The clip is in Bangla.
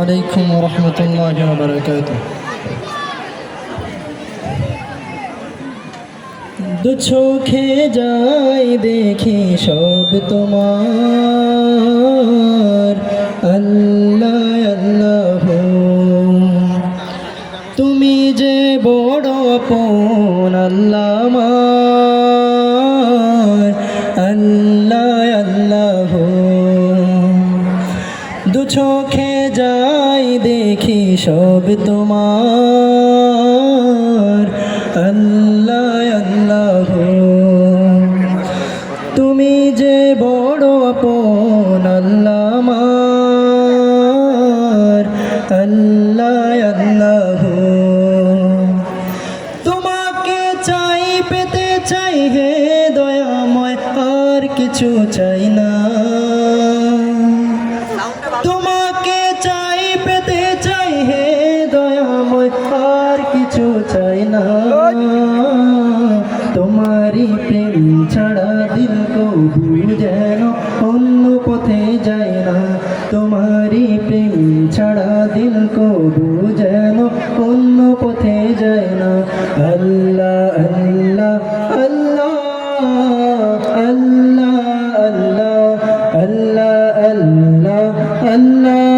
আলাইকুম রহমতুল্লাহ বারকাত দু চোখে যাই দেখি সব তোমার। আল্লাহ আল্লাহ। তুমি যে বড় পোন আল্লাহ দু চোখে যাই দেখি সব তোমার। আল্লাহ আল্লাহ। তুমি যে বড় আপন, আল্লাহ আমার। আল্লাহ আল্লাহ। তোমাকে চাই, পেতে চাই হে দয়াময়, আর কিছু চাই না। আর কিছু চাই না। তোমারই প্রেম ছাড়া দিল কবু যেন অন্য পথে যায় না। তোমারই প্রেম ছাড়া দিল কবু যেন অন্য পথে যায় না। আল্লাহ আল্লাহ আল্লাহ আল্লাহ আল্লাহ আল্লাহ আল্লাহ আল্লাহ।